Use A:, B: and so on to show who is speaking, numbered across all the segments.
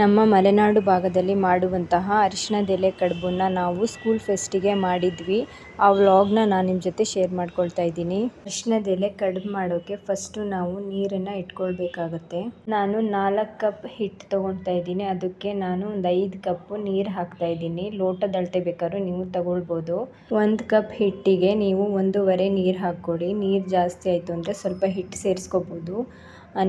A: ನಮ್ಮ ಮಲೆನಾಡು ಭಾಗದಲ್ಲಿ ಮಾಡುವಂತಹ ಅರಿಶಿಣದೆಲೆ ಕಡುಬನ್ನು ನಾವು ಸ್ಕೂಲ್ ಫೆಸ್ಟಿಗೆ ಮಾಡಿದ್ವಿ. ಆ ವ್ಲಾಗ್ನ ನಾನು ನಿಮ್ಮ ಜೊತೆ ಶೇರ್ ಮಾಡ್ಕೊಳ್ತಾ ಇದ್ದೀನಿ. ಅರಿಶಿಣದೆಲೆ ಕಡುಬು ಮಾಡೋಕ್ಕೆ ಫಸ್ಟು ನಾವು ನೀರನ್ನು ಇಟ್ಕೊಳ್ಬೇಕಾಗತ್ತೆ. ನಾನು ನಾಲ್ಕು ಕಪ್ ಹಿಟ್ಟು ತೊಗೊಳ್ತಾ ಇದ್ದೀನಿ. ಅದಕ್ಕೆ ನಾನು ಒಂದು ಐದು ಕಪ್ಪು ನೀರು ಹಾಕ್ತಾ ಇದ್ದೀನಿ. ಲೋಟದ ಅಳತೆ ಬೇಕಾದ್ರೂ ನೀವು ತಗೊಳ್ಬೋದು. ಒಂದು ಕಪ್ ಹಿಟ್ಟಿಗೆ ನೀವು ಒಂದೂವರೆ ನೀರು ಹಾಕ್ಕೊಡಿ. ನೀರು ಜಾಸ್ತಿ ಆಯಿತು ಅಂದರೆ ಸ್ವಲ್ಪ ಹಿಟ್ಟು ಸೇರಿಸ್ಕೋಬೋದು.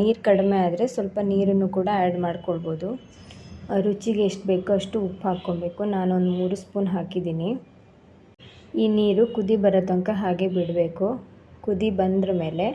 A: ನೀರು ಕಡಿಮೆ ಆದರೆ ಸ್ವಲ್ಪ ನೀರನ್ನು ಕೂಡ ಆ್ಯಡ್ ಮಾಡ್ಕೊಳ್ಬೋದು. ರುಚಿಗೆ ಎಷ್ಟು ಬೇಕೋ ಅಷ್ಟು ಉಪ್ಪು ಹಾಕ್ಕೊಬೇಕು. ನಾನೊಂದು ಮೂರು ಸ್ಪೂನ್ ಹಾಕಿದ್ದೀನಿ. ಈ ನೀರು ಕುದಿ ಬರೋ ತನಕ ಹಾಗೆ ಬಿಡಬೇಕು. ಕುದಿ ಬಂದ್ರ ಮೇಲೆ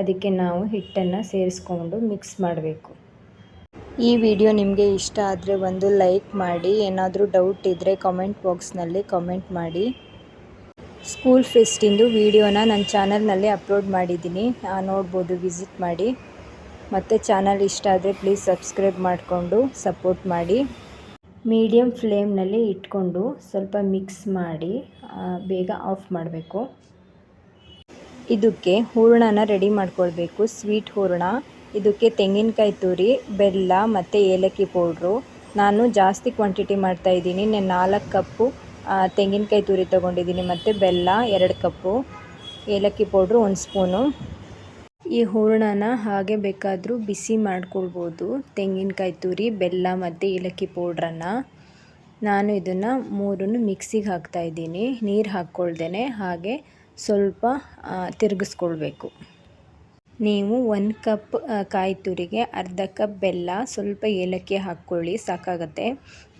A: ಅದಕ್ಕೆ ನಾವು ಹಿಟ್ಟನ್ನು ಸೇರಿಸ್ಕೊಂಡು ಮಿಕ್ಸ್ ಮಾಡಬೇಕು. ಈ ವಿಡಿಯೋ ನಿಮಗೆ ಇಷ್ಟ ಆದರೆ ಒಂದು ಲೈಕ್ ಮಾಡಿ, ಏನಾದರೂ ಡೌಟ್ ಇದ್ದರೆ ಕಾಮೆಂಟ್ ಬಾಕ್ಸ್ನಲ್ಲಿ ಕಾಮೆಂಟ್ ಮಾಡಿ. ಸ್ಕೂಲ್ ಫೆಸ್ಟಿಂದು ವಿಡಿಯೋನ ನನ್ನ ಚಾನಲ್ನಲ್ಲಿ ಅಪ್ಲೋಡ್ ಮಾಡಿದ್ದೀನಿ. ನೋಡ್ಬೋದು ವಿಸಿಟ್ ಮಾಡಿ. ಮತ್ತು ಚಾನಲ್ ಇಷ್ಟ ಆದರೆ ಪ್ಲೀಸ್ ಸಬ್ಸ್ಕ್ರೈಬ್ ಮಾಡಿಕೊಂಡು ಸಪೋರ್ಟ್ ಮಾಡಿ. ಮೀಡಿಯಮ್ ಫ್ಲೇಮ್ನಲ್ಲಿ ಇಟ್ಕೊಂಡು ಸ್ವಲ್ಪ ಮಿಕ್ಸ್ ಮಾಡಿ ಬೇಗ ಆಫ್ ಮಾಡಬೇಕು. ಇದಕ್ಕೆ ಹೂರಣನ ರೆಡಿ ಮಾಡ್ಕೊಳ್ಬೇಕು ಸ್ವೀಟ್ ಹೂರಣ. ಇದಕ್ಕೆ ತೆಂಗಿನಕಾಯಿ ತುರಿ, ಬೆಲ್ಲ ಮತ್ತು ಏಲಕ್ಕಿ ಪೌಡ್ರು ನಾನು ಜಾಸ್ತಿ ಕ್ವಾಂಟಿಟಿ ಮಾಡ್ತಾಯಿದ್ದೀನಿ ನಾನು ನಾಲ್ಕು ಕಪ್ಪು ತೆಂಗಿನಕಾಯಿ ತುರಿ ತೊಗೊಂಡಿದ್ದೀನಿ ಮತ್ತು ಬೆಲ್ಲ ಎರಡು ಕಪ್ಪು ಏಲಕ್ಕಿ ಪೌಡ್ರು ಒಂದು ಸ್ಪೂನು ಈ ಹೂರಣನ ಹಾಗೆ ಬೇಕಾದರೂ ಬಿಸಿ ಮಾಡ್ಕೊಳ್ಬೋದು. ತೆಂಗಿನಕಾಯಿ ತುರಿ, ಬೆಲ್ಲ ಮತ್ತು ಏಲಕ್ಕಿ ಪೌಡ್ರನ್ನು. ನಾನು ಇದನ್ನು ಮೂರನ್ನು ಮಿಕ್ಸಿಗೆ ಹಾಕ್ತಾಯಿದ್ದೀನಿ ನೀರು ಹಾಕ್ಕೊಳ್ದೇ ಹಾಗೆ ಸ್ವಲ್ಪ ತಿರುಗಿಸ್ಕೊಳ್ಬೇಕು. ನೀವು ಒಂದು ಕಪ್ ಕಾಯಿ ತುರಿಗೆ, ಅರ್ಧ ಕಪ್ ಬೆಲ್ಲ, ಸ್ವಲ್ಪ ಏಲಕ್ಕಿ ಹಾಕ್ಕೊಳ್ಳಿ ಸಾಕಾಗತ್ತೆ.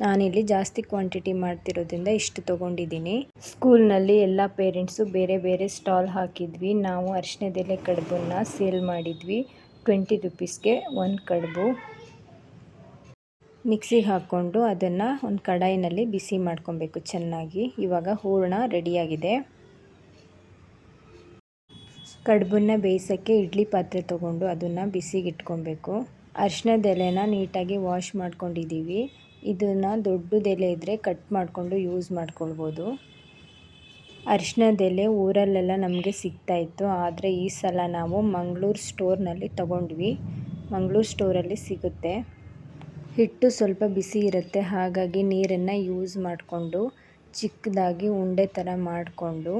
A: ನಾನಿಲ್ಲಿ ಜಾಸ್ತಿ ಕ್ವಾಂಟಿಟಿ ಮಾಡ್ತಿರೋದ್ರಿಂದ ಇಷ್ಟು ತೊಗೊಂಡಿದ್ದೀನಿ. ಸ್ಕೂಲ್ನಲ್ಲಿ ಎಲ್ಲ ಪೇರೆಂಟ್ಸು ಬೇರೆ ಬೇರೆ ಸ್ಟಾಲ್ ಹಾಕಿದ್ವಿ. ನಾವು ಅರಿಶಿನದೆಲೆ ಕಡುಬನ್ನ ಸೇಲ್ ಮಾಡಿದ್ವಿ. ಟ್ವೆಂಟಿ ರುಪೀಸ್ಗೆ ಒಂದು ಕಡುಬು. ಮಿಕ್ಸಿ ಹಾಕ್ಕೊಂಡು ಅದನ್ನು ಒಂದು ಕಡಾಯಿನಲ್ಲಿ ಬಿಸಿ ಮಾಡ್ಕೊಬೇಕು ಚೆನ್ನಾಗಿ. ಇವಾಗ ಹೂರಣ ರೆಡಿಯಾಗಿದೆ. ಕಡುಬನ್ನ ಬೇಯಿಸೋಕ್ಕೆ ಇಡ್ಲಿ ಪಾತ್ರೆ ತೊಗೊಂಡು ಅದನ್ನು ಬಿಸಿಗೆ ಇಟ್ಕೊಬೇಕು ಅರ್ಶಿನದ ಎಲೆನ ನೀಟಾಗಿ ವಾಶ್ ಮಾಡ್ಕೊಂಡಿದ್ದೀವಿ. ಇದನ್ನು ದೊಡ್ಡದೆಲೆ ಇದ್ದರೆ ಕಟ್ ಮಾಡಿಕೊಂಡು ಯೂಸ್ ಮಾಡ್ಕೊಳ್ಬೋದು. ಅರಿಶಿನದೆಲೆ ಊರಲ್ಲೆಲ್ಲ ನಮಗೆ ಸಿಗ್ತಾಯಿತ್ತು ಆದರೆ ಈ ಸಲ ನಾವು ಮಂಗಳೂರು ಸ್ಟೋರ್ನಲ್ಲಿ ತಗೊಂಡ್ವಿ. ಮಂಗಳೂರು ಸ್ಟೋರಲ್ಲಿ ಸಿಗುತ್ತೆ. ಹಿಟ್ಟು ಸ್ವಲ್ಪ ಬಿಸಿ ಇರುತ್ತೆ, ಹಾಗಾಗಿ ನೀರನ್ನು ಯೂಸ್ ಮಾಡಿಕೊಂಡು ಚಿಕ್ಕದಾಗಿ ಉಂಡೆ ಥರ ಮಾಡಿಕೊಂಡು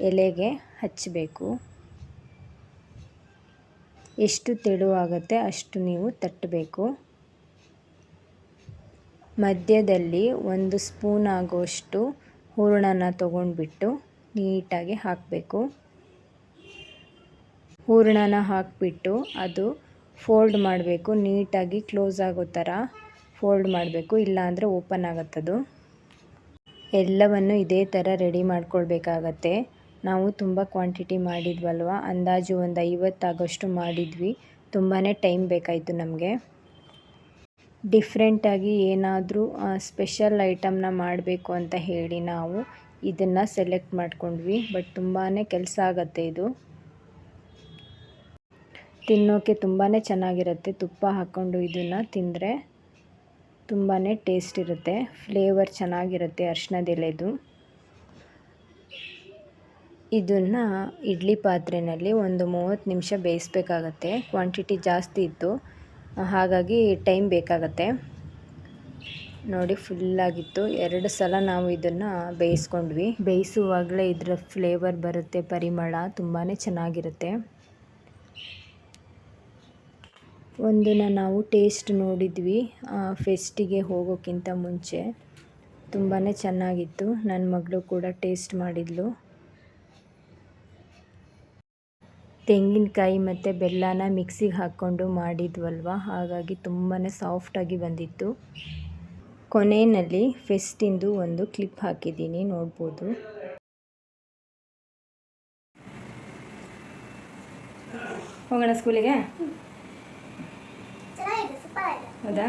A: ಎಲೆಗೆ ಹಚ್ಚಬೇಕು. ಎಷ್ಟು ತೆಳುವಾಗುತ್ತೆ ಅಷ್ಟು ನೀವು ತಟ್ಟಬೇಕು. ಮಧ್ಯದಲ್ಲಿ ಒಂದು ಸ್ಪೂನ್ ಆಗೋಷ್ಟು ಹೂರಣನ ತೊಗೊಂಡ್ಬಿಟ್ಟು ನೀಟಾಗಿ ಹಾಕಬೇಕು. ಹೂರಣನ ಹಾಕಿಬಿಟ್ಟು ಅದು ಫೋಲ್ಡ್ ಮಾಡಬೇಕು. ನೀಟಾಗಿ ಕ್ಲೋಸ್ ಆಗೋ ಥರ ಫೋಲ್ಡ್ ಮಾಡಬೇಕು. ಇಲ್ಲಾಂದರೆ ಓಪನ್ ಆಗುತ್ತದು. ಎಲ್ಲವನ್ನು ಇದೇ ಥರ ರೆಡಿ ಮಾಡ್ಕೊಳ್ಬೇಕಾಗತ್ತೆ. ನಾವು ತುಂಬ ಕ್ವಾಂಟಿಟಿ ಮಾಡಿದ್ವಲ್ವ? ಅಂದಾಜು ಒಂದು ಐವತ್ತಾಗೋಷ್ಟು ಮಾಡಿದ್ವಿ. ತುಂಬಾ ಟೈಮ್ ಬೇಕಾಯಿತು ನಮಗೆ. ಡಿಫ್ರೆಂಟಾಗಿ ಏನಾದರೂ ಸ್ಪೆಷಲ್ ಐಟಮ್ನ ಮಾಡಬೇಕು ಅಂತ ಹೇಳಿ ನಾವು ಇದನ್ನು ಸೆಲೆಕ್ಟ್ ಮಾಡ್ಕೊಂಡ್ವಿ. ಬಟ್ ತುಂಬಾ ಕೆಲಸ ಆಗುತ್ತೆ ಇದು. ತಿನ್ನೋಕ್ಕೆ ತುಂಬಾ ಚೆನ್ನಾಗಿರುತ್ತೆ. ತುಪ್ಪ ಹಾಕ್ಕೊಂಡು ಇದನ್ನು ತಿಂದರೆ ತುಂಬಾ ಟೇಸ್ಟ್ ಇರುತ್ತೆ. ಫ್ಲೇವರ್ ಚೆನ್ನಾಗಿರುತ್ತೆ ಅರ್ಶಿನದೆಲೆದು. ಇದನ್ನು ಇಡ್ಲಿ ಪಾತ್ರೆಯಲ್ಲಿ ಒಂದು ಮೂವತ್ತು ನಿಮಿಷ ಬೇಯಿಸ್ಬೇಕಾಗತ್ತೆ. ಕ್ವಾಂಟಿಟಿ ಜಾಸ್ತಿ ಇತ್ತು ಹಾಗಾಗಿ ಟೈಮ್ ಬೇಕಾಗತ್ತೆ. ನೋಡಿ ಫುಲ್ಲಾಗಿತ್ತು ಎರಡು ಸಲ ನಾವು ಇದನ್ನು ಬೇಯಿಸ್ಕೊಂಡ್ವಿ. ಬೇಯಿಸುವಾಗಲೇ ಇದರ ಫ್ಲೇವರ್ ಬರುತ್ತೆ, ಪರಿಮಳ ತುಂಬಾ ಚೆನ್ನಾಗಿರುತ್ತೆ. ಒಂದನ್ನು ನಾವು ಟೇಸ್ಟ್ ನೋಡಿದ್ವಿ. ಫೆಸ್ಟಿಗೆ ಹೋಗೋಕ್ಕಿಂತ ಮುಂಚೆ ತುಂಬಾ ಚೆನ್ನಾಗಿತ್ತು. ನನ್ನ ಮಗಳು ಕೂಡ ಟೇಸ್ಟ್ ಮಾಡಿದ್ಲು. ತೆಂಗಿನಕಾಯಿ ಮತ್ತು ಬೆಲ್ಲನ ಮಿಕ್ಸಿಗೆ ಹಾಕ್ಕೊಂಡು ಮಾಡಿದ್ವಲ್ವ? ಹಾಗಾಗಿ ತುಂಬಾ ಸಾಫ್ಟಾಗಿ ಬಂದಿತ್ತು. ಕೊನೆಯಲ್ಲಿ ಫೆಸ್ಟಿಂದು ಒಂದು ಕ್ಲಿಪ್ ಹಾಕಿದ್ದೀನಿ ನೋಡ್ಬೋದು. ಹೋಗೋಣ ಸ್ಕೂಲಿಗೆ? ಹೌದಾ?